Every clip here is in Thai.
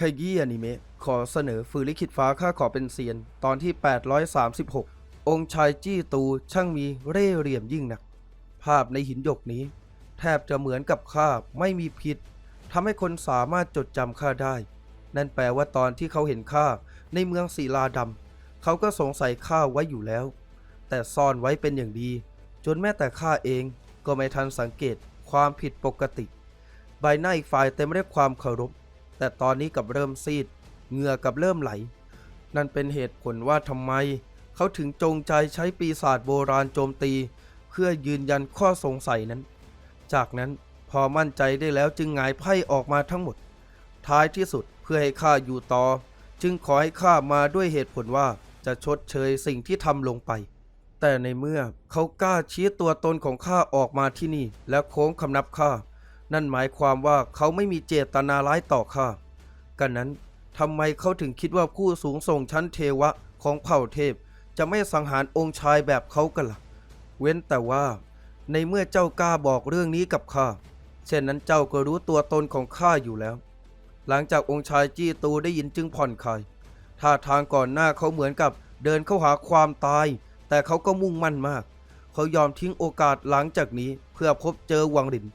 ขยี้อนิเมะขอเสนอฟืนลิขิตฟ้าข้าขอเป็นเซียน ตอนที่ 836 องค์ชายจี้ตูช่างมีเร่เหลี่ยมยิ่งนัก ภาพในหินหยกนี้ แทบจะเหมือนกับข้าไม่มีพิษทำให้คนสามารถจดจำข้าได้ นั่นแปลว่าตอนที่เขาเห็นข้าในเมืองศิลาดำเขาก็สงสัยข้าไว้อยู่แล้ว แต่ซ่อนไว้เป็นอย่างดี จนแม้แต่ข้าเองก็ไม่ทันสังเกตความผิดปกติ ใบหน้าอีกฝ่ายเต็มไปด้วยความเคารพ แต่ตอนนี้กับเริ่มซีด เหงื่อกับเริ่มไหล นั่นเป็นเหตุผลว่าทำไม เขาถึงจงใจใช้ปีศาจโบราณโจมตี เพื่อยืนยันข้อสงสัยนั้น จากนั้นพอมั่นใจได้แล้วจึงหงายไพ่ออกมาทั้งหมด ท้ายที่สุดเพื่อให้ข้าอยู่ต่อ จึงขอให้ข้ามาด้วยเหตุผลว่าจะชดเชยสิ่งที่ทำลงไป แต่ในเมื่อเขากล้าชี้ตัวตนของข้าออกมาที่นี่ และโค้งคำนับข้า นั่นหมายความว่าเขาไม่มีเจตนาร้ายต่อข้ากันนั้นทำไมเขาถึงคิดว่าผู้สูงส่งชั้นเทวะของเผ่าเทพ จะไม่สังหารองค์ชายแบบเขากันล่ะ เว้นแต่ว่า ในเมื่อเจ้ากล้าบอกเรื่องนี้กับข้าเช่นนั้นเจ้าก็รู้ตัวตนของข้าอยู่แล้ว หลังจากองค์ชายจี้ตูได้ยินจึงผ่อนคลายท่าทางก่อนหน้าเขาเหมือนกับเดินเข้าหาความตาย แต่เขาก็มุ่งมั่นมาก เขายอมทิ้งโอกาสหลังจากนี้เพื่อพบเจอวังริน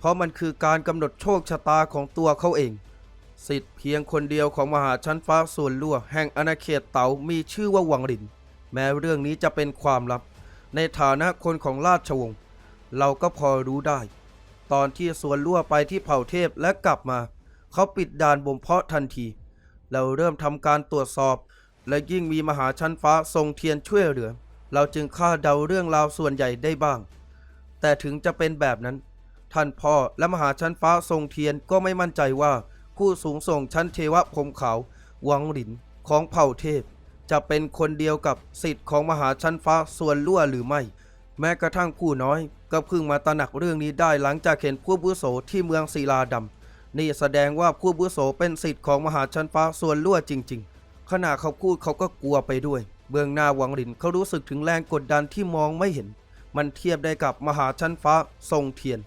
เพราะมันคือการกำหนดโชคชะตาของตัวเขาเอง สิทธิ์เพียงคนเดียวของมหาชั้นฟ้าส่วนลั่วแห่งอาณาเขตเต๋ามีชื่อว่าวังริน แม้เรื่องนี้จะเป็นความลับ ในฐานะคนของราชวงศ์เราก็พอรู้ได้ ตอนที่ส่วนลั่วไปที่เผ่าเทพและกลับมา เขาปิดด่านบ่มเพาะทันที เราเริ่มทำการตรวจสอบ และยิ่งมีมหาชั้นฟ้าทรงเทียนช่วยเหลือ เราจึงคาดเดาเรื่องราวส่วนใหญ่ได้บ้าง แต่ถึงจะเป็นแบบนั้น ท่านพ่อและมหาชั้นฟ้าทรงเทียนก็ไม่มั่นใจว่าผู้สูงส่งชั้นเทวะพรมขาววังหลินของเผ่าเทพ จะเป็นคนเดียวกับสิทธิ์ของมหาชั้นฟ้าส่วนลั่วหรือไม่ แม้กระทั่งผู้น้อย ก็เพิ่งมาตระหนักเรื่องนี้ได้หลังจากเห็นผู้บุโสที่เมืองศิลาดำนี่แสดงว่าผู้บุโสเป็นสิทธิ์ของมหาชั้นฟ้าส่วนลั่วจริง ๆ ขณะเขาพูดเขาก็กลัวไปด้วย เบื้องหน้าวังหลินเขารู้สึกถึงแรงกดดันที่มองไม่เห็น มันเทียบได้กับมหาชั้นฟ้าทรงเทียน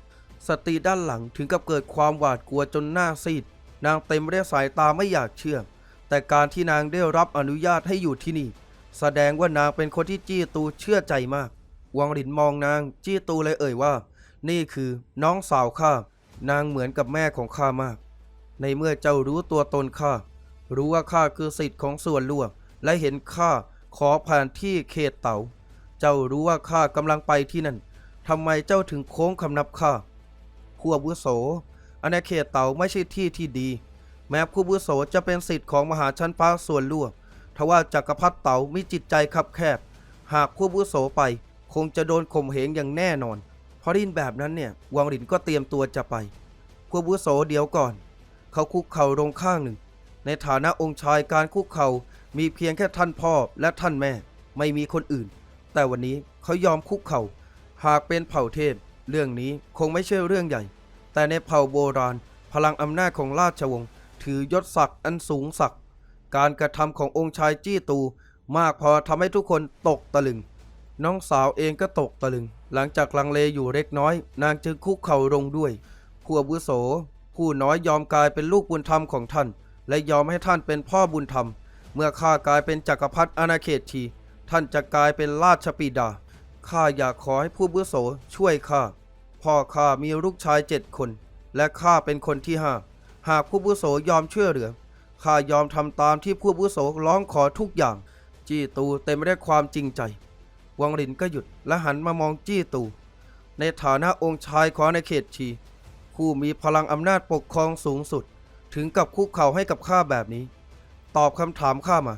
สตรีด้านหลังถึงกับเกิดความหวาดกลัวจนหน้าซีด นางเต็มได้วยสายตาไม่อยากเชื่อ แต่การที่นางได้รับอนุญาตให้อยู่ที่นี่ แสดงว่านางเป็นคนที่จี้ตูเชื่อใจมาก วังหลินมองนางจี้ตูเลยเอ่ยว่า นี่คือน้องสาวข้า นางเหมือนกับแม่ของข้ามาก ในเมื่อเจ้ารู้ตัวตนข้า รู้ว่าข้าคือสิทธิ์ของส่วนล่วงและเห็นข้าขอผ่านที่เขตเต๋า เจ้ารู้ว่าข้ากำลังไปที่นั่นทำไมเจ้าถึงโค้งคำนับข้า ผู้อาวุโสอาณาเขตเต๋าไม่ใช่ที่ที่ดี แม้ผู้อาวุโสจะเป็นสิทธิ์ของมหาชั้นฟ้าส่วนล่วงทว่าจักรพรรดิเต๋ามีจิตใจคับแคบ หากผู้อาวุโสไป คงจะโดนข่มเหงอย่างแน่นอนพอไดยินแบบนั้นเนี่ยวังหลินก็เตรียมตัวจะไปผู้อาวุโสเดี๋ยวก่อน เขาคุกเข่าลงข้างหนึ่ง ในฐานะองค์ชายการคุกเข่ามีเพียงแค่ท่านพ่อและท่านแม่ ไม่มีคนอื่น แต่วันนี้เขายอมคุกเข่าหากเป็นเผ่าเทพ เรื่องนี้คงไม่ใช่เรื่องใหญ่ แต่ในเผ่าโบราณ พลังอำนาจของราชวงศ์ถือยศศักดิ์อันสูงศักดิ์การกระทำขององค์ชายจี้ตู มากพอทำให้ทุกคนตกตะลึง น้องสาวเองก็ตกตะลึง หลังจากลังเลอยู่เล็กน้อย นางจึงคุกเข่าลงด้วยผู้อาวุโส ผู้น้อยยอมกลายเป็นลูกบุญธรรมของท่าน และยอมให้ท่านเป็นพ่อบุญธรรม เมื่อข้ากลายเป็นจักรพรรดิอาณาเขตที ท่านจะกลายเป็นราชปิดา ข้าอยากขอให้ผู้อาวุโสช่วยข้า พ่อข้ามีลูกชายเจ็ดคน และข้าเป็นคนที่ห้า หากผู้อาวุโสยอมช่วยเหลือ ข้ายอมทำตามที่ผู้อาวุโสร้องขอทุกอย่าง จี้ตูเต็มไปด้วยความจริงใจ วังหลินก็หยุดและหันมามองจี้ตู ในฐานะองค์ชายของในเขตชี ผู้มีพลังอำนาจปกครองสูงสุด ถึงกับคุกเข่าให้กับข้าแบบนี้ ตอบคำถามข้ามา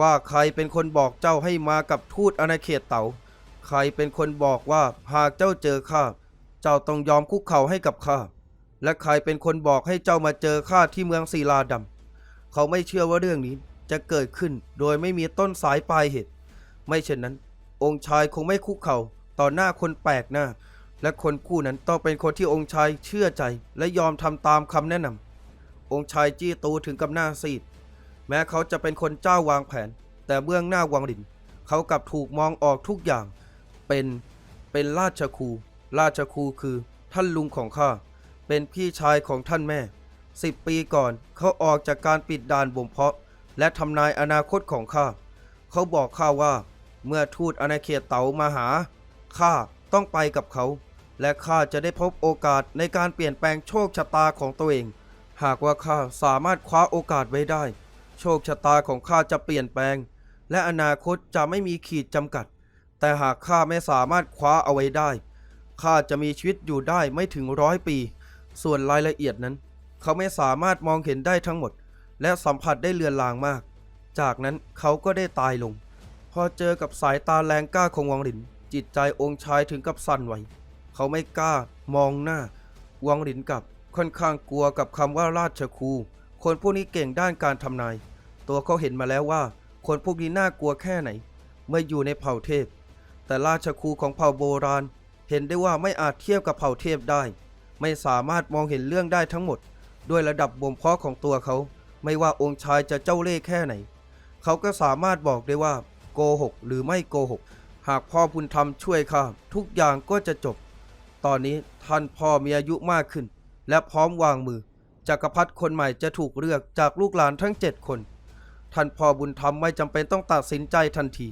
ว่าใครเป็นคนบอกเจ้าให้มากับทูตอาณาเขตเต๋า ใครเป็นคนบอกว่าหากเจ้าเจอข้า เจ้าต้องยอมคุกเข่าให้กับข้า และใครเป็นคนบอกให้เจ้ามาเจอข้าที่เมืองศิลาดำเขาไม่เชื่อว่าเรื่องนี้จะเกิดขึ้นโดยไม่มีต้นสายปลายเหตุ ไม่เช่นนั้น องค์ชายคงไม่คุกเข่าต่อหน้าคนแปลกหน้า และคนคู่นั้นต้องเป็นคนที่องค์ชายเชื่อใจและยอมทำตามคำแนะนำองค์ชายจี้ตูถึงกับหน้าซีด แม้เขาจะเป็นคนเจ้าวางแผน แต่เบื้องหน้าวังหลิน เขากลับถูกมองออกทุกอย่าง เป็นเป็นราชครู ราชครูคือท่านลุงของข้า เป็นพี่ชายของท่านแม่สิบปีก่อนเขาออกจากการปิดด่านบ่มเพาะ และทำนายอนาคตของข้า เขาบอกข้าว่า เมื่อทูตอาณาเขตเต๋ามาหาข้าต้องไปกับเขา และข้าจะได้พบโอกาสในการเปลี่ยนแปลงโชคชะตาของตัวเอง หากว่าข้าสามารถคว้าโอกาสไว้ได้ โชคชะตาของข้าจะเปลี่ยนแปลง และอนาคตจะไม่มีขีดจำกัด แต่หากข้าไม่สามารถคว้าเอาไว้ได้ ข้าจะมีชีวิตอยู่ได้ไม่ถึงร้อยปี ส่วนรายละเอียดนั้น เขาไม่สามารถมองเห็นได้ทั้งหมด และสัมผัสได้เลือนลางมาก จากนั้นเขาก็ได้ตายลง พอเจอกับสายตาแรงกล้าของวังหลิน จิตใจองค์ชายถึงกับสั่นไหว เขาไม่กล้ามองหน้า วังหลินกับค่อนข้างกลัวกับคำว่าราชครู คนพวกนี้เก่งด้านการทำนาย ตัวเขาเห็นมาแล้วว่า คนพวกนี้น่ากลัวแค่ไหน เมื่ออยู่ในเผ่าเทพ แต่ราชครูของเผ่าโบราณ เห็นได้ว่าไม่อาจเทียบกับเผ่าเทพได้ ไม่สามารถมองเห็นเรื่องได้ทั้งหมด ด้วยระดับบ่มเพาะของตัวเขา ไม่ว่าองค์ชายจะเจ้าเล่ห์แค่ไหน เขาก็สามารถบอกได้ว่าโกหกหรือไม่โกหก หากพ่อบุญธรรมช่วยข้าทุกอย่างก็จะจบ ตอนนี้ท่านพ่อมีอายุมากขึ้น และพร้อมวางมือจักรพรรดิคนใหม่จะถูกเลือกจากลูกหลานทั้งเจ็ดคน ท่านพ่อบุญธรรมไม่จำเป็นต้องตัดสินใจทันที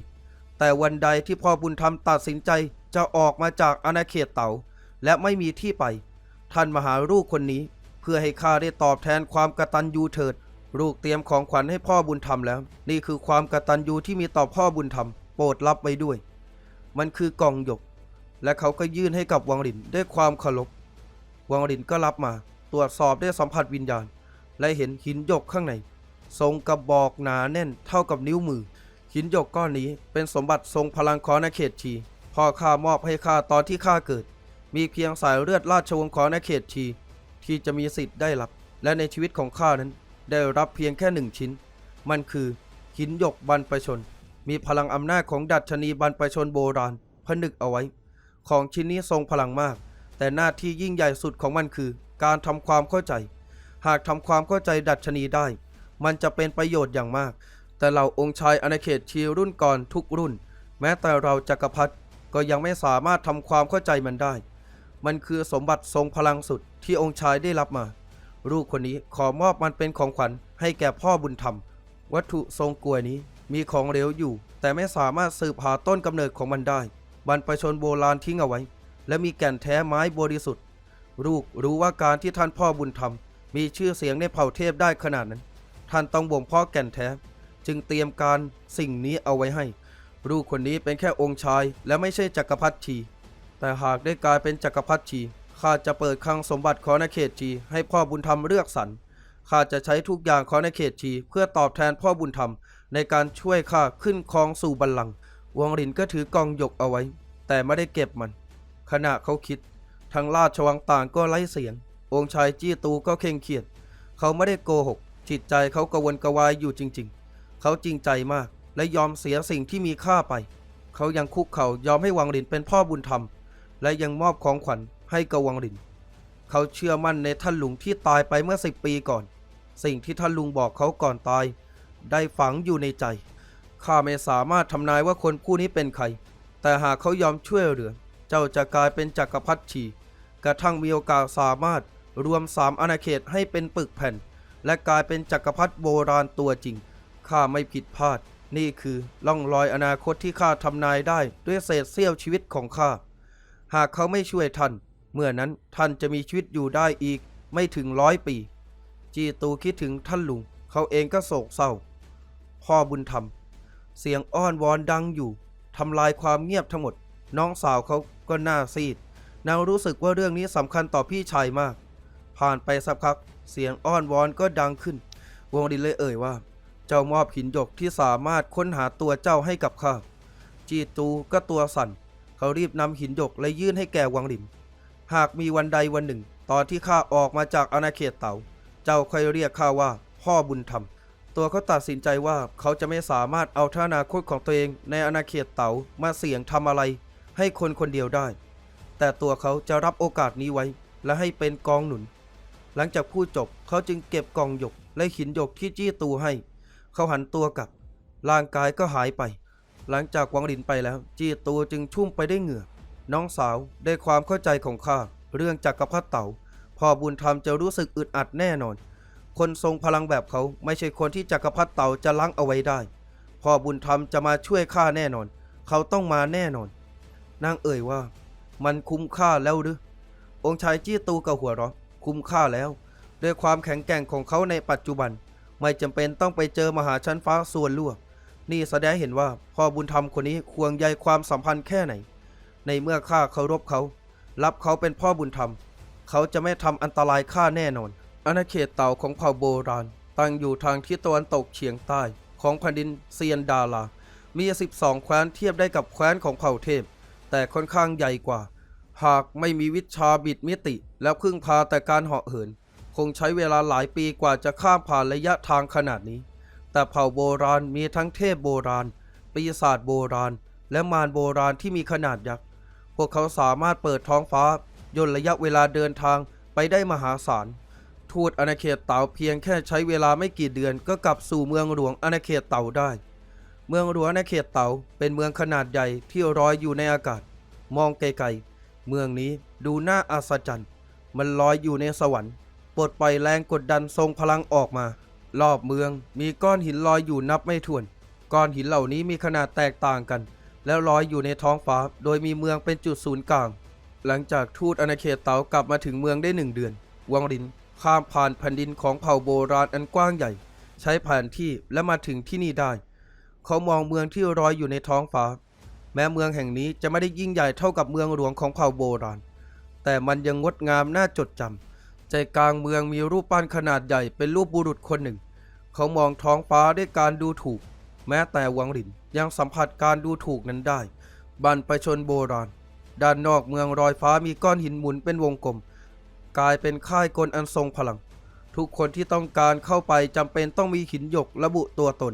แต่วันใดที่พ่อบุญธรรมตัดสินใจจะออกมาจากอาณาเขตเต๋าและไม่มีที่ไป ท่านมหาลูกคนนี้ เพื่อให้ข้าได้ตอบแทนความกตัญญูเถิด ลูกเตรียมของขวัญให้พ่อบุญธรรมแล้ว นี่คือความกตัญญูที่มีต่อพ่อบุญธรรม โปรดรับไว้ด้วย มันคือกล่องหยก และเขาก็ยื่นให้กับวังหลินด้วยความเคารพวังหลินก็รับมา ตรวจสอบได้สัมผัสวิญญาณ และเห็นหินหยกข้างใน ทรงกระบอกหนาแน่นเท่ากับนิ้วมือ หินหยกก้อนนี้เป็นสมบัติทรงพลังของอาเขตชีพ่อข้ามอบให้ข้าตอนที่ข้าเกิด มีเพียงสายเลือดราชวงศ์ของอาเขตชีที่จะมีสิทธิ์ได้รับ และในชีวิตของข้านั้นได้รับเพียงแค่หนึ่งชิ้น มันคือหินหยกบรรพชน มีพลังอำนาจของดัชนีบรรพชนโบราณผนึกเอาไว้ ของชิ้นนี้ทรงพลังมาก แต่หน้าที่ยิ่งใหญ่สุดของมันคือ การทำความเข้าใจ หากทำความเข้าใจดัชนีได้ มันจะเป็นประโยชน์อย่างมาก แต่เราองค์ชายอาณาเขตชีรุ่นก่อนทุกรุ่น แม้แต่เราจักรพรรดิก็ยังไม่สามารถทำความเข้าใจมันได้ มันคือสมบัติทรงพลังสุดที่องค์ชายได้รับมา ลูกคนนี้ขอมอบมันเป็นของขวัญให้แก่พ่อบุญธรรม วัตถุทรงกลวยนี้มีของเหลวอยู่ แต่ไม่สามารถสืบหาต้นกำเนิดของมันได้ บรรพชนโบราณทิ้งเอาไว้ และมีแก่นแท้ไม้บริสุทธิ์ ลูกรู้ว่าการที่ท่านพ่อบุญธรรม มีชื่อเสียงในเผ่าเทพได้ขนาดนั้น ท่านต้องบ่มเพาะแก่นแท้ จึงเตรียมการสิ่งนี้เอาไว้ให้ ลูกคนนี้เป็นแค่องค์ชาย และไม่ใช่จักรพรรดิชีแต่หากได้กลายเป็นจักรพรรดิชีข้าจะเปิดคลังสมบัติของนาเขตชีให้พ่อบุญธรรมเลือกสรรข้าจะใช้ทุกอย่างของนาเขตชีเพื่อตอบแทนพ่อบุญธรรม ในการช่วยข้าขึ้นครองสู่บัลลังก์วงรินก็ถือกองหยกเอาไว้ แต่ไม่ได้เก็บมัน ขณะเขาคิดทางราชวังต่างก็ไร้เสียง องค์ชายจี้ตูก็เคร่งเครียด เขาไม่ได้โกหก จิตใจเขากระวนกระวายอยู่จริง ๆ เขาจริงใจมาก และยอมเสียสิ่งที่มีค่าไป เขายังคุกเข่ายอมให้วังลินเป็นพ่อบุญธรรม และยังมอบของขวัญให้กับวังลิน เขาเชื่อมั่นในท่านลุงที่ตายไปเมื่อสิบปีก่อน สิ่งที่ท่านลุงบอกเขาก่อนตาย ได้ฝังอยู่ในใจข้าไม่สามารถทำนายว่าคนผู้นี้เป็นใคร แต่หากเขายอมช่วยเหลือ เจ้าจะกลายเป็นจักรพรรดิชีกระทั่งมีโอกาสสามารถรวมสามอาณาเขตให้เป็นปึกแผ่น และกลายเป็นจักรพรรดิโบราณตัวจริง ข้าไม่ผิดพลาด นี่คือล่องรอยอนาคตที่ข้าทำนายได้ด้วยเศษเสี้ยวชีวิตของข้า หากเขาไม่ช่วยท่าน เมื่อนั้นท่านจะมีชีวิตอยู่ได้อีกไม่ถึงร้อยปี จีตูคิดถึงท่านลุง เขาเองก็โศกเศร้า พ่อบุญธรรม เสียงอ้อนวอนดังอยู่ทำลายความเงียบทั้งหมด น้องสาวเขาก็หน้าซีด นางรู้สึกว่าเรื่องนี้สำคัญต่อพี่ชายมาก ผ่านไปสักพัก เสียงอ้อนวอนก็ดังขึ้น วงดินเลยเอ่ยว่า เจ้ามอบหินหยกที่สามารถค้นหาตัวเจ้าให้กับข้า จีตูก็ตัวสั่น เขารีบนำหินหยกและยื่นให้แก่วังหลิน หากมีวันใดวันหนึ่ง ตอนที่ข้าออกมาจากอาณาเขตเต๋าเจ้าค่อยเรียกข้าว่า พ่อบุญธรรม ตัวเขาตัดสินใจว่าเขาจะไม่สามารถเอาท่านาคตของตัวเองในอาณาเขตเต๋ามาเสี่ยงทำอะไร ให้คนคนเดียวได้ แต่ตัวเขาจะรับโอกาสนี้ไว้ และให้เป็นกองหนุน หลังจากพูดจบเขาจึงเก็บกองหยกและหินหยกที่จี้ตูให้ เขาหันตัวกลับ ร่างกายก็หายไป หลังจากวังหลินไปแล้ว จี้ตูจึงชุ่มไปได้วยเหงื่อ น้องสาวได้ความเข้าใจของข้าเรื่องจักรพรรดิเต่าพ่อบุญธรรมจะรู้สึกอึดอัดแน่นอน คนทรงพลังแบบเขาไม่ใช่คนที่จักรพรรดิเต่าจะล้างเอาไว้ได้ พ่อบุญธรรมจะมาช่วยข้าแน่นอน เขาต้องมาแน่นอน นางเอ่ยว่า มันคุ้มค่าแล้วหรือ องค์ชายจี้ตูกับหัวเราะ คุ้มค่าแล้ว ด้วยความแข็งแกร่งของเขาในปัจจุบัน ไม่จำเป็นต้องไปเจอมหาชั้นฟ้าส่วนลวกนี่แสดงเห็นว่าพ่อบุญธรรมคนนี้ควงใยความสัมพันธ์แค่ไหน ในเมื่อข้าเคารพเขา รับเขาเป็นพ่อบุญธรรม เขาจะไม่ทำอันตรายข้าแน่นอน อาณาเขตเต่าของเผ่าโบราณ ตั้งอยู่ทางทิศตะวันตกเฉียงใต้ของแผ่นดินเซียนดาลา มี 12 แคว้นเทียบได้กับแคว้นของเผ่าเทพ แต่ค่อนข้างใหญ่กว่า หากไม่มีวิชาบิดมิติ แล้วพึ่งพาแต่การเหาะเหิน คงใช้เวลาหลายปีกว่าจะข้ามผ่านระยะทางขนาดนี้ แต่เผ่าโบราณมีทั้งเทพโบราณ ปีศาจโบราณ และมารโบราณที่มีขนาดยักษ์ พวกเขาสามารถเปิดท้องฟ้าย่นระยะเวลาเดินทางไปได้มหาศาล ทูตอาณาเขตเต่าเพียงแค่ใช้เวลาไม่กี่เดือนก็กลับสู่เมืองหลวงอาณาเขตเต่าได้ เมืองหลวงอาณาเขตเต่าเป็นเมืองขนาดใหญ่ที่ลอยอยู่ในอากาศ มองไกลๆ เมืองนี้ดูน่าอัศจรรย์ มันลอยอยู่ในสวรรค์ ปลดปล่อยแรงกดดันทรงพลังออกมา รอบเมืองมีก้อนหินลอยอยู่นับไม่ถ้วน ก้อนหินเหล่านี้มีขนาดแตกต่างกัน แล้วลอยอยู่ในท้องฟ้า โดยมีเมืองเป็นจุดศูนย์กลาง หลังจากทูตอาณาเขตเต๋ากลับมาถึงเมืองได้หนึ่งเดือน วังรินข้ามผ่านแผ่นดินของเผ่าโบราณอันกว้างใหญ่ ใช้แผนที่และมาถึงที่นี่ได้ เขามองเมืองที่ลอยอยู่ในท้องฟ้า แม้เมืองแห่งนี้จะไม่ได้ยิ่งใหญ่เท่ากับเมืองหลวงของเผ่าโบราณ แต่มันยังงดงามน่าจดจำ ใจกลางเมืองมีรูปปั้นขนาดใหญ่เป็นรูปบุรุษคนหนึ่ง เขามองท้องฟ้าด้วยการดูถูก แม้แต่วังหลินยังสัมผัสการดูถูกนั้นได้ บันประชนโบราณ ด้านนอกเมืองรอยฟ้ามีก้อนหินหมุนเป็นวงกลม กลายเป็นค่ายกลอันทรงพลัง ทุกคนที่ต้องการเข้าไปจำเป็นต้องมีหินหยกระบุตัวตน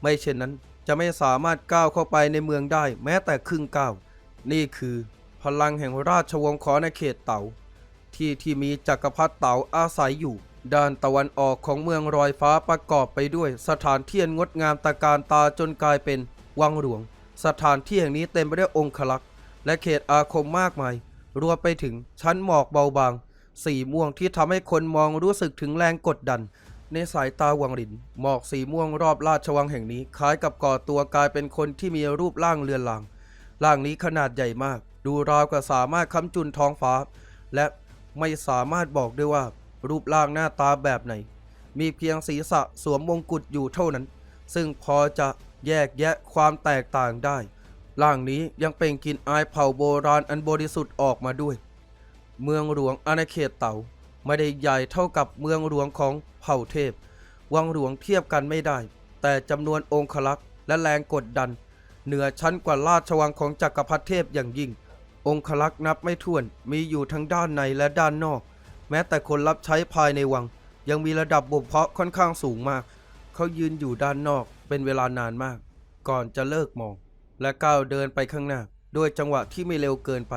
ไม่เช่นนั้นจะไม่สามารถก้าวเข้าไปในเมืองได้แม้แต่ครึ่งก้าว นี่คือ พลังแห่งราชวงศ์ขอในเขตเต๋า ที่ที่มีจักรพรรดิเต๋าอาศัยอยู่ ด้านตะวันออกของเมืองรอยฟ้าประกอบไปด้วย สถานที่อันงดงามตะการตาจนกลายเป็นวังหลวง สถานที่แห่งนี้เต็มไปด้วยองคลักษ์และเขตอาคมมากมาย รวมไปถึงชั้นหมอกเบาบาง สีม่วงที่ทำให้คนมองรู้สึกถึงแรงกดดัน ในสายตาวังหลิน หมอกสีม่วงรอบราชวังแห่งนี้ คล้ายกับก่อตัวกลายเป็นคนที่มีรูปร่างเรือนรางร่างนี้ขนาดใหญ่มาก ดูราวกับสามารถค้ำจุนท้องฟ้า และ ไม่สามารถบอกได้ว่ารูปร่างหน้าตาแบบไหน มีเพียงศีรษะสวมมงกุฎอยู่เท่านั้น ซึ่งพอจะแยกแยะความแตกต่างได้ ร่างนี้ยังเป็นกลินอายเผ่าโบราณอันบริสุทธิ์ออกมาด้วย เมืองหลวงอาณาเขตเต่า ไม่ได้ใหญ่เท่ากับเมืองหลวงของเผ่าเทพ วังหลวงเทียบกันไม่ได้ แต่จำนวนองคลักษ์และแรงกดดัน เหนือชั้นกว่าราชวังของจักรพรรดิเทพอย่างยิ่ง องคลักษ์นับไม่ถ้วนมีอยู่ทั้งด้านในและด้านนอก แม้แต่คนรับใช้ภายในวัง ยังมีระดับบ่มเพาะค่อนข้างสูงมาก เขายืนอยู่ด้านนอกเป็นเวลานานมาก ก่อนจะเลิกมอง และก้าวเดินไปข้างหน้า ด้วยจังหวะที่ไม่เร็วเกินไป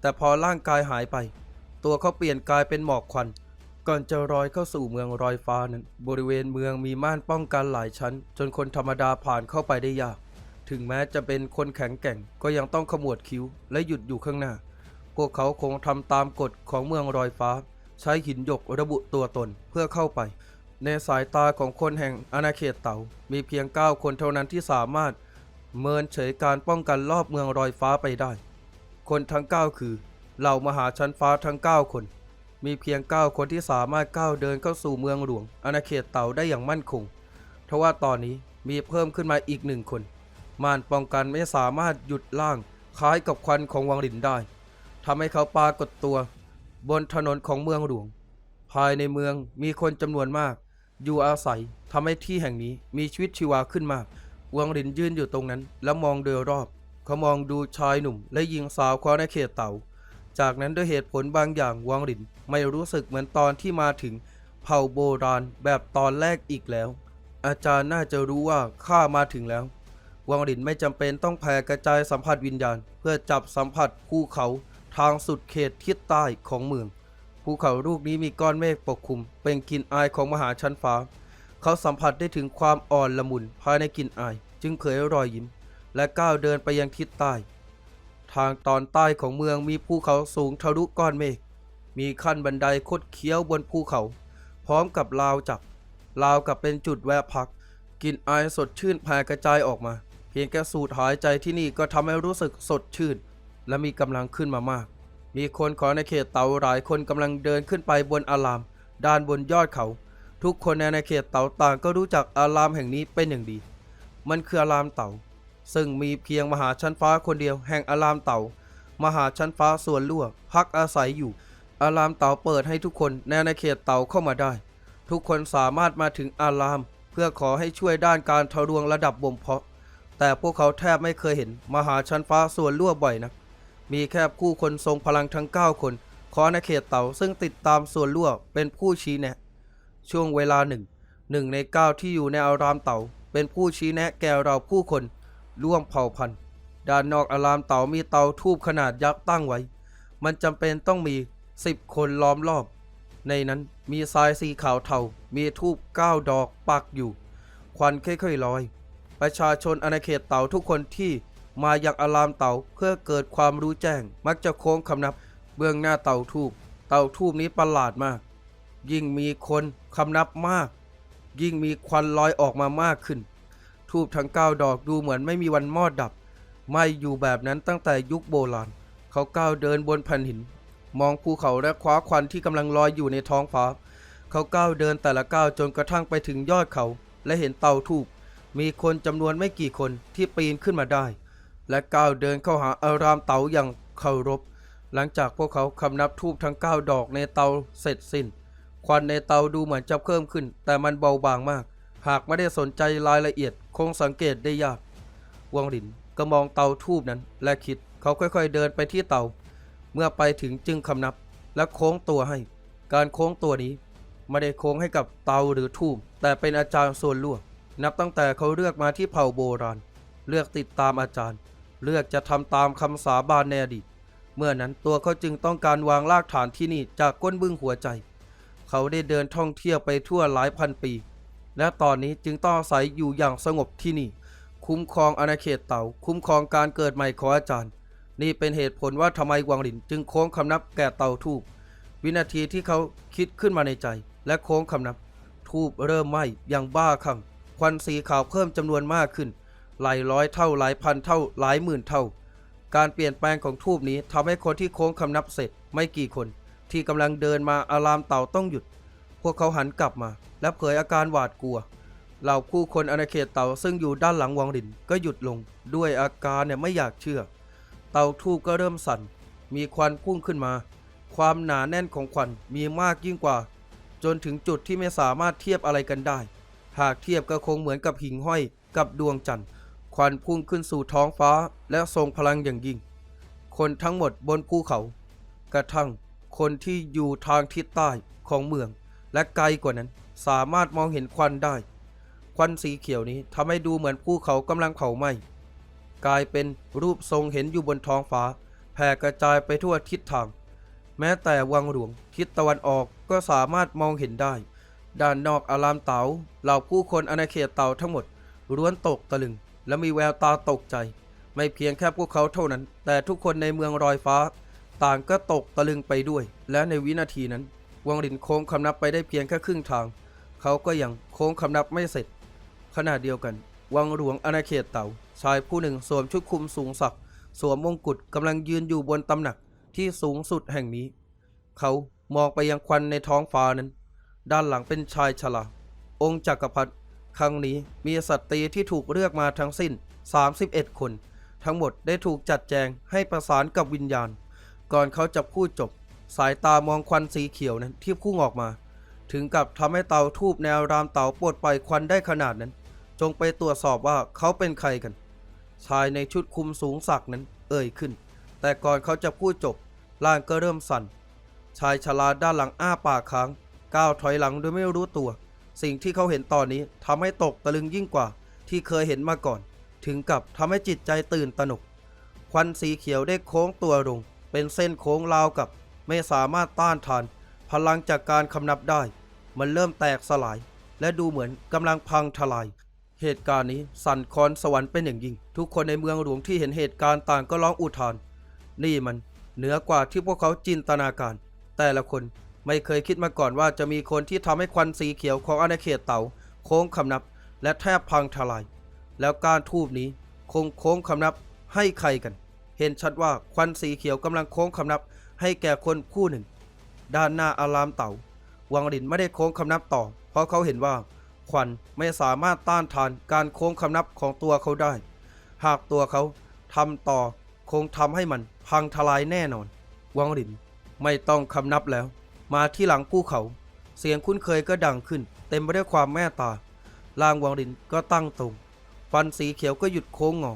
แต่พอร่างกายหายไป ตัวเขาเปลี่ยนกลายเป็นหมอกควัน ก่อนจะลอยเข้าสู่เมืองรอยฟ้านั้น บริเวณเมืองมีม่านป้องกันหลายชั้น จนคนธรรมดาผ่านเข้าไปได้ยาก ถึงแม้จะเป็นคนแข็งแกร่งก็ยังต้องขมวดคิ้วและหยุดอยู่ข้างหน้า พวกเขาคงทำตามกฎของเมืองรอยฟ้า ใช้หินหยกระบุตัวตนเพื่อเข้าไป ในสายตาของคนแห่งอาณาเขตเต๋ามีเพียง 9 คนเท่านั้นที่สามารถ เมินเฉยการป้องกันรอบเมืองรอยฟ้าไปได้ คนทั้ง 9 คือเหล่ามหาชั้นฟ้าทั้ง 9 คน มีเพียง 9 คนที่สามารถก้าวเดินเข้าสู่เมืองหลวงอาณาเขตเต่าได้อย่างมั่นคงทว่าตอนนี้มีเพิ่มขึ้นมาอีกหนึ่งคน ม่านป้องกันไม่สามารถหยุดล่างคล้ายกับควันของวังหลินได้ทำให้เขาปรากฏตัว บนถนนของเมืองหลวง ภายในเมืองมีคนจำนวนมาก อยู่อาศัยทำให้ที่แห่งนี้มีชีวิตชีวาขึ้นมากวังหลินยืนอยู่ตรงนั้น แล้วมองโดยรอบเขามองดูชายหนุ่ม และหญิงสาวควาในเขตเต่า จากนั้นด้วยเหตุผลบางอย่างวังหลินไม่รู้สึกเหมือนตอนที่มาถึงเผ่าโบราณแบบตอนแรกอีกแล้ว อาจารย์น่าจะรู้ว่าข้ามาถึงแล้ว วังหลินไม่จำเป็นต้องแผ่กระจายสัมผัสวิญญาณ เพื่อจับสัมผัสภูเขาทางสุดเขตทิศใต้ของเมืองภูเขาลูกนี้มีก้อนเมฆปกคลุม เป็นกลิ่นอายของมหาชั้นฟ้า เขาสัมผัสได้ถึงความอ่อนละมุนภายในกลิ่นอาย จึงเผยรอยยิ้ม และก้าวเดินไปยังทิศใต้ ทางตอนใต้ของเมืองมีภูเขาสูงทะลุก้อนเมฆมีขั้นบันไดคดเคี้ยวบนภูเขา พร้อมกับลาวจับลาวกับเป็นจุดแวะพักกลินอายสดชื่นแผ่กระจายออกมา พียงแค่สูดหายใจที่นี่ก็ทำให้รู้สึกสดชื่น และมีกำลังขึ้นมามาก มีคนของในเขตเตาหลายคนกำลังเดินขึ้นไปบนอาราม ด้านบนยอดเขา ทุกคนในในเขตเตาต่างก็รู้จักอารามแห่งนี้เป็นอย่างดี มันคืออารามเต่าซึ่งมีเพียงมหาชั้นฟ้าคนเดียวแห่งอารามเต่ามหาชั้นฟ้าส่วนลั่วพักอาศัยอยู่ อารามเต่าเปิดให้ทุกคนในในเขตเต่าเข้ามาได้ ทุกคนสามารถมาถึงอาราม เพื่อขอให้ช่วยด้านการทะลวงระดับบ่มเพาะ แต่พวกเขาแทบไม่เคยเห็นมหาชั้นฟ้าส่วนลั่วบ่อยนักมีแค่ผู้คนทรงพลังทั้ง 9 คนขอในเขตเต่าซึ่งติดตามส่วนลั่วเป็นผู้ชี้แนะ ช่วงเวลาหนึ่งหนึ่งในเก้าที่อยู่ในอารามเต่า เป็นผู้ชี้แนะแก่เราผู้คน ร่วมเผ่าพันธุ์ด้านนอกอารามเต่ามีเตาทูบขนาดยักษ์ตั้งไว้ มันจำเป็นต้องมีสิบคนล้อมรอบ ในนั้นมีทรายสีขาวเทามีทูบเก้าดอกปักอยู่ ควันค่อยๆลอย ประชาชนอาณาเขตเต่าทุกคนที่มาอยากอารามเต่าเพื่อเกิดความรู้แจ้ง มักจะโค้งคำนับ เบื้องหน้าเต่าทูบเต่าทูบนี้ประหลาดมาก ยิ่งมีคนคำนับมาก ยิ่งมีควันลอยออกมามากขึ้น ทูบทั้งเก้าดอกดูเหมือนไม่มีวันมอดดับ ไม่อยู่แบบนั้นตั้งแต่ยุคโบราณ เขาก้าวเดินบนแผ่นหิน มองภูเขาและคว้าควันที่กำลังลอยอยู่ในท้องฟ้า เขาก้าวเดินแต่ละก้าวจนกระทั่งไปถึงยอดเขา และเห็นเต่าทูบ มีคนจำนวนไม่กี่คนที่ปีนขึ้นมาได้ และก้าวเดินเข้าหาอารามเตาอย่างเคารพ หลังจากพวกเขาคำนับทูบทั้ง 9 ดอกในเตาเสร็จสิ้น ควันในเตาดูเหมือนจะเพิ่มขึ้น แต่มันเบาบางมาก หากไม่ได้สนใจรายละเอียดคงสังเกตได้ยาก วังหลินก็มองเตาทูบนั้น และคิดเขาค่อยๆเดินไปที่เตา เมื่อไปถึงจึงคำนับและโค้งตัวให้ การโค้งตัวนี้ไม่ได้โค้งให้กับเตาหรือทูบแต่เป็นอาจารย์ส่วนลวง นับตั้งแต่เขาเลือกมาที่เผ่าโบราณ เลือกติดตามอาจารย์ เลือกจะทำตามคำสาบานในอดีต เมื่อนั้นตัวเขาจึงต้องการวางรากฐานที่นี่จากก้นบึ้งหัวใจ เขาได้เดินท่องเที่ยวไปทั่วหลายพันปี และตอนนี้จึงต้องอาศัยอยู่อย่างสงบที่นี่ คุ้มครองอาณาเขตเต่า คุ้มครองการเกิดใหม่ของอาจารย์ นี่เป็นเหตุผลว่าทำไมวางหลินจึงโค้งคำนับแก่เต่าทูบวินาทีที่เขาคิดขึ้นมาในใจ และโค้งคำนับทูบเริ่มไหม้อย่างบ้าคลั่ง ควันสีขาวเพิ่มจำนวนมากขึ้น หลายร้อยเท่าหลายพันเท่าหลายหมื่นเท่า การเปลี่ยนแปลงของทูบนี้ทำให้คนที่โค้งคำนับเสร็จไม่กี่คน ที่กำลังเดินมาอารามเต่าต้องหยุด พวกเขาหันกลับมา และเผยอาการหวาดกลัวเหล่าผู้คนอาณาเขตเต่าซึ่งอยู่ด้านหลังวังหลินก็หยุดลง ด้วยอาการเนี่ยไม่อยากเชื่อ เต่าทูบก็เริ่มสั่น มีควันพุ่งขึ้นมา ความหนาแน่นของควันมีมากยิ่งกว่า จนถึงจุดที่ไม่สามารถเทียบอะไรกันได้ หากเทียบก็คงเหมือนกับหิ่งห้อยกับดวงจันทร์ ควันพุ่งขึ้นสู่ท้องฟ้าและทรงพลังอย่างยิ่ง คนทั้งหมดบนภูเขา กระทั่งคนที่อยู่ทางทิศใต้ของเมือง และไกลกว่านั้นสามารถมองเห็นควันได้ ควันสีเขียวนี้ทำให้ดูเหมือนภูเขากำลังเผาไหม้กลายเป็นรูปทรงเห็นอยู่บนท้องฟ้า แผ่กระจายไปทั่วทิศทาง แม้แต่วังหลวงทิศตะวันออกก็สามารถมองเห็นได้ ด้านนอกอารามเตาเหล่าผู้คนอาณาเขตเตาทั้งหมดล้วนตกตะลึง และมีแววตาตกใจ ไม่เพียงแค่พวกเขาเท่านั้น แต่ทุกคนในเมืองรอยฟ้า ต่างก็ตกตะลึงไปด้วย และในวินาทีนั้น วังหลินโค้งคำนับไปได้เพียงแค่ครึ่งทาง เขาก็ยังโค้งคำนับไม่เสร็จ ขณะเดียวกัน วังหลวงอาณาเขตเต่าชายผู้หนึ่งสวมชุดคลุมสูงสักดิ์สวมมงกุฎกำลังยืนอยู่บนตำหนักที่สูงสุดแห่งนี้ เขามองไปยังควันในท้องฟ้านั้น ด้านหลังเป็นชายชราองค์จักรพรรดิครั้งนี้มีสตรีที่ถูกเลือกมาทั้งสิ้น 31 คน ทั้งหมดได้ถูกจัดแจงให้ประสานกับวิญญาณ ก่อนเขาจะพูดจบ สายตามองควันสีเขียวนั้นที่พุ่งออกมา ถึงกับทำให้เตาทูบแนวรามเตาปลดปล่อยควันได้ขนาดนั้น จงไปตรวจสอบว่าเขาเป็นใครกัน ชายในชุดคุมสูงสักนั้น เอ่ยขึ้น แต่ก่อนเขาจะพูดจบร่างก็เริ่มสั่นชายชราด้านหลังอ้าปากค้าง ก้าวถอยหลังโดยไม่รู้ตัว สิ่งที่เขาเห็นตอนนี้ทำให้ตกตะลึงยิ่งกว่า ที่เคยเห็นมาก่อน ถึงกับทำให้จิตใจตื่นตระหนก ควันสีเขียวได้โค้งตัวลง เป็นเส้นโค้งราวกับ ไม่สามารถต้านทาน พลังจากการคำนับได้ มันเริ่มแตกสลาย และดูเหมือนกำลังพังทลาย เหตุการณ์นี้สั่นคลอนสวรรค์เป็นอย่างยิ่ง ทุกคนในเมืองหลวงที่เห็นเหตุการณ์ต่างก็ร้องอุทาน นี่มันเหนือกว่าที่พวกเขาจินตนาการ แต่ละคน ไม่เคยคิดมาก่อนว่าจะมีคนที่ทำให้ควันสีเขียวของอาณาเขตเต่า โค้งคำนับ และแทบพังทลาย แล้วการทูบนี้คงโค้งคำนับให้ใครกัน เห็นชัดว่าควันสีเขียวกำลังโค้งคำนับ ให้แก่คนผู้หนึ่ง ด้านหน้าอารามเต่า วังลินไม่ได้โค้งคำนับต่อ เพราะเขาเห็นว่า ควันไม่สามารถต้านทานการโค้งคำนับของตัวเขาได้ หากตัวเขาทำต่อคงทำให้มันพังทลายแน่นอน วังลินไม่ต้องคำนับแล้ว มาที่หลังภูเขา เสียงคุ้นเคยก็ดังขึ้น เต็มไปด้วยความแม่ตาล่างวังลินก็ตั้งตรงฟันสีเขียวก็หยุดโค้งงอ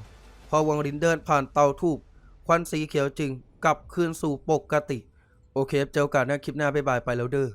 พอวังลินเดินผ่านเตาทูบควันสีเขียวจึงกลับคืนสู่ปกติ โอเคเจอกันนะคลิปหน้าบ๊ายบายไปแล้วเด้อ